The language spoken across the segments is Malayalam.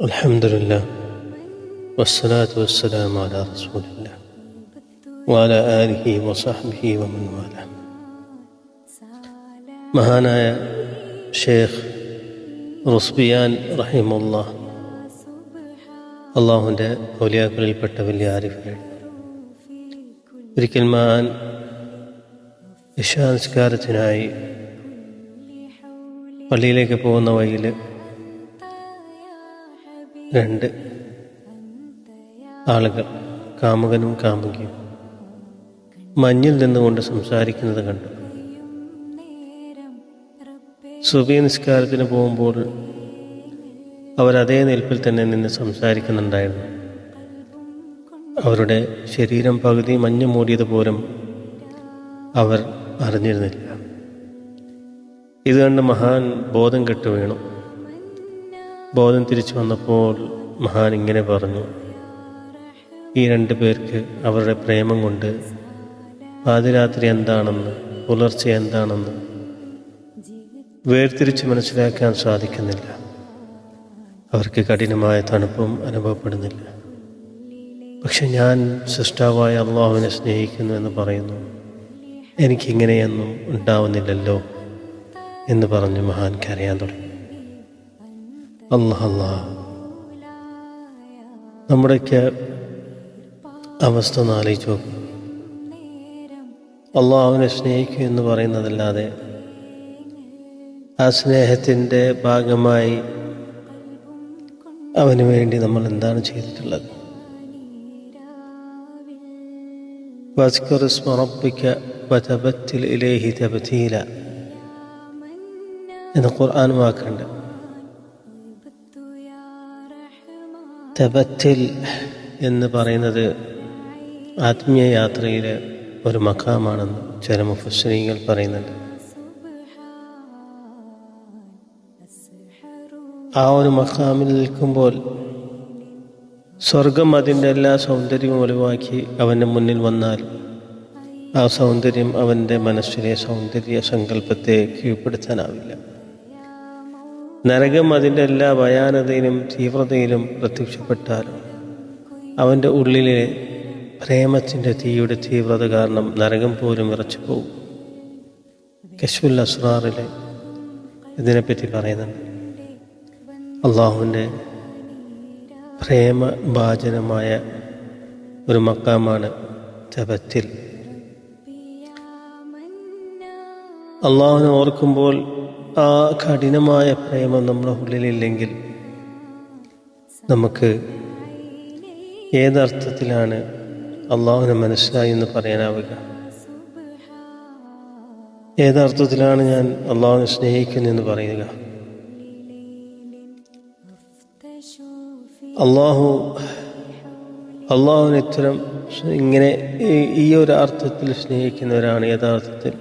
الحمد لله والصلاة والسلام على رسول الله وعلى آله وصحبه ومن والاه മഹാനായ ഷേഖ് റുസ്ബിയാൻ റഹിമുള്ള അള്ളാഹുവിൻ്റെ ഔലിയാക്കളിൽപ്പെട്ട വലിയ ആരിഫനാണ് ഒരിക്കൽ മഹാൻ ഇഷാൻസ്കാരത്തിനായി പള്ളിയിലേക്ക് പോകുന്ന വഴിയിൽ രണ്ട്. ആളുകൾ കാമുകനും കാമുകിയും മഞ്ഞിൽ നിന്നുകൊണ്ട് സംസാരിക്കുന്നത് കണ്ടു. സുബിയ നിസ്കാരത്തിന് പോകുമ്പോൾ അവർ അതേ നിൽപ്പിൽ തന്നെ നിന്ന് സംസാരിക്കുന്നുണ്ടായിരുന്നു. അവരുടെ ശരീരം പകുതി മഞ്ഞ് മൂടിയത് പോലും അവർ അറിഞ്ഞിരുന്നില്ല. ഇത് കണ്ട് മഹാൻ ബോധം കെട്ടു വീണു ബോധം തിരിച്ചു വന്നപ്പോൾ മഹാൻ ഇങ്ങനെ പറഞ്ഞു ഈ രണ്ടു പേർക്ക് അവരുടെ പ്രേമം കൊണ്ട് പാതിരാത്രി എന്താണെന്ന് പുലർച്ചെ എന്താണെന്ന് വേർതിരിച്ച് മനസ്സിലാക്കാൻ സാധിക്കുന്നില്ല. അവർക്ക് കഠിനമായ തണുപ്പും അനുഭവപ്പെടുന്നില്ല. പക്ഷെ ഞാൻ സൃഷ്ടാവായ അള്ളാഹുവിനെ സ്നേഹിക്കുന്നു എന്ന് പറയുന്നു. എനിക്കിങ്ങനെയൊന്നും ഉണ്ടാവുന്നില്ലല്ലോ എന്ന് പറഞ്ഞ് മഹാൻ കരയാൻ തുടങ്ങി. അള്ളാഹ നമ്മുടെയൊക്കെ അവസ്ഥ ഒന്ന് ആലോചിച്ച് നോക്കും. അള്ളാഹുവിനെ എന്ന് പറയുന്നതല്ലാതെ ആ സ്നേഹത്തിന്റെ ഭാഗമായി അവന് വേണ്ടി നമ്മൾ എന്താണ് ചെയ്തിട്ടുള്ളത്? വസ്കറിസ്മറപ്പിക്ക വതപത്തിൽ എന്ന ഖുർആൻ വാക്കുണ്ട്. തബത്തിൽ എന്ന് പറയുന്നത് ആത്മീയ യാത്രയിലെ ഒരു മഖാമാണെന്ന് ചില മുഫസ്രീകൾ പറയുന്നുണ്ട്. ആ ഒരു മഖാമിൽ നിൽക്കുമ്പോൾ സ്വർഗം അതിന്റെ എല്ലാ സൗന്ദര്യവും ഒഴിവാക്കി അവന്റെ മുന്നിൽ വന്നാൽ ആ സൗന്ദര്യം അവന്റെ മനസ്സിലെ സൗന്ദര്യ സങ്കല്പത്തെ കീഴ്പ്പെടുത്താനാവില്ല. നരകം അതിന്റെ എല്ലാ ഭയാനതയിലും തീവ്രതയിലും പ്രത്യക്ഷപ്പെട്ടാലും അവന്റെ ഉള്ളിലെ പ്രേമത്തിന്റെ തീയുടെ തീവ്രത കാരണം നരകം പോലും വിറച്ചു പോകും കശ്മുൽ അസ്രാറിൽ ഇതിനെപ്പറ്റി പറയുന്നുണ്ട്. അള്ളാഹുവിന്റെ പ്രേമഭാചനമായ ഒരു മക്കാമാണ് ജപത്തിൽ അള്ളാഹുവിനെ ഓർക്കുമ്പോൾ ആ കഠിനമായ പ്രേമം നമ്മുടെ ഉള്ളിലില്ലെങ്കിൽ നമുക്ക് ഏതർത്ഥത്തിലാണ് അള്ളാഹുവിനെ മനസ്സിലായി എന്ന് പറയാനാവുക? ഏതർത്ഥത്തിലാണ് ഞാൻ അള്ളാഹുവിനെ സ്നേഹിക്കുന്നതെന്ന് പറയുക? അള്ളാഹു അള്ളാഹുവിന് ഇത്തരം ഇങ്ങനെ ഈ ഒരു അർത്ഥത്തിൽ സ്നേഹിക്കുന്നവരാണ് യഥാർത്ഥത്തിൽ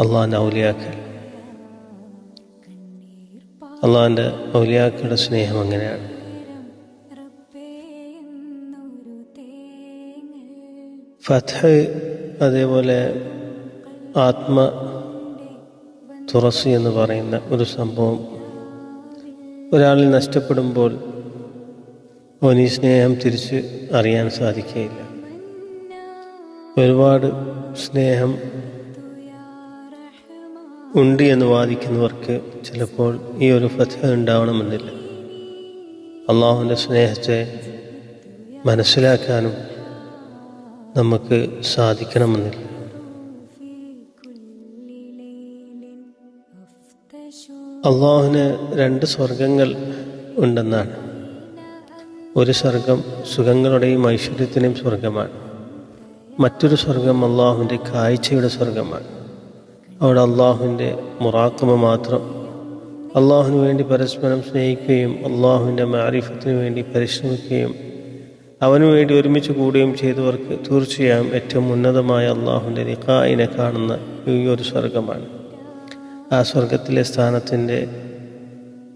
അള്ളാഹിന്റെ ഔലിയാക്കൽ. അള്ളാഹിന്റെ ഔലിയാക്കളുടെ സ്നേഹം അങ്ങനെയാണ്. ഫത്ത് അതേപോലെ ആത്മ തുറസി എന്ന് പറയുന്ന ഒരു സംഭവം ഒരാളിൽ നഷ്ടപ്പെടുമ്പോൾ അവൻ ഈ സ്നേഹം തിരിച്ച് അറിയാൻ സാധിക്കുകയില്ല. ഒരുപാട് സ്നേഹം ഉണ്ട് എന്ന് വാദിക്കുന്നവർക്ക് ചിലപ്പോൾ ഈ ഒരു ഫത്ത ഉണ്ടാവണമെന്നില്ല. അള്ളാഹുവിന്റെ സ്നേഹത്തെ മനസ്സിലാക്കാനും നമുക്ക് സാധിക്കണമെന്നില്ല. അള്ളാഹുവിന് രണ്ട് സ്വർഗങ്ങൾ ഉണ്ടെന്നാണ്. ഒരു സ്വർഗം സുഖങ്ങളുടെയും ഐശ്വര്യത്തിന്റെയും സ്വർഗമാണ് മറ്റൊരു സ്വർഗം അള്ളാഹുവിന്റെ കാഴ്ചയുടെ സ്വർഗമാണ് അവിടെ അള്ളാഹുവിന്റെ മുറാക്കമ മാത്രം. അള്ളാഹുവിന് വേണ്ടി പരസ്പരം സ്നേഹിക്കുകയും അള്ളാഹുവിന്റെ മാരിഫത്തിന് വേണ്ടി പരിശ്രമിക്കുകയും അവനു വേണ്ടി ഒരുമിച്ച് കൂടുകയും ചെയ്തവർക്ക് തീർച്ചയായും ഏറ്റവും ഉന്നതമായ അള്ളാഹുവിന്റെ നിഖായിനെ കാണുന്ന ഈ ഒരു സ്വർഗമാണ് ആ സ്വർഗത്തിലെ സ്ഥാനത്തിന്റെ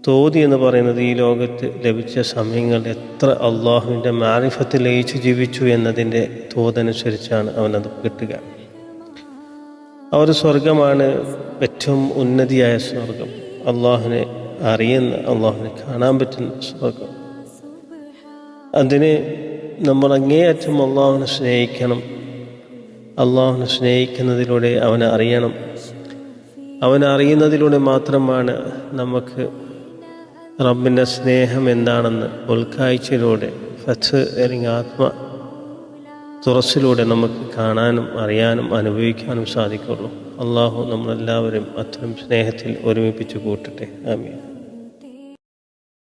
തോതി എന്ന് പറയുന്നത് ഈ ലോകത്ത് ലഭിച്ച സമയങ്ങൾ എത്ര അള്ളാഹുവിന്റെ മാരിഫത്തിൽ ലയിച്ച് ജീവിച്ചു എന്നതിന്റെ തോതനുസരിച്ചാണ് അവനത് കിട്ടുക. ഒരു സ്വർഗമാണ് ഏറ്റവും ഉന്നതിയായ സ്വർഗം അള്ളാഹുവിനെ അറിയുന്ന അള്ളാഹുവിനെ കാണാൻ പറ്റുന്ന സ്വർഗം അതിന് നമ്മൾ അങ്ങേയറ്റം അള്ളാഹുവിനെ സ്നേഹിക്കണം. അള്ളാഹുവിനെ സ്നേഹിക്കുന്നതിലൂടെ അവനെ അറിയണം. അവനെ അറിയുന്നതിലൂടെ മാത്രമാണ് നമുക്ക് റബ്ബിന്റെ സ്നേഹം എന്താണെന്ന് ഉൾക്കാഴ്ചയിലൂടെ ഫത്ത് അല്ലെങ്കിൽ ആത്മ തുറസിലൂടെ നമുക്ക് കാണാനും അറിയാനും അനുഭവിക്കാനും സാധിക്കുള്ളൂ. അള്ളാഹു നമ്മളെല്ലാവരും അത്തരം സ്നേഹത്തിൽ ഒരുമിപ്പിച്ച് കൂട്ടട്ടെ. ആമീൻ.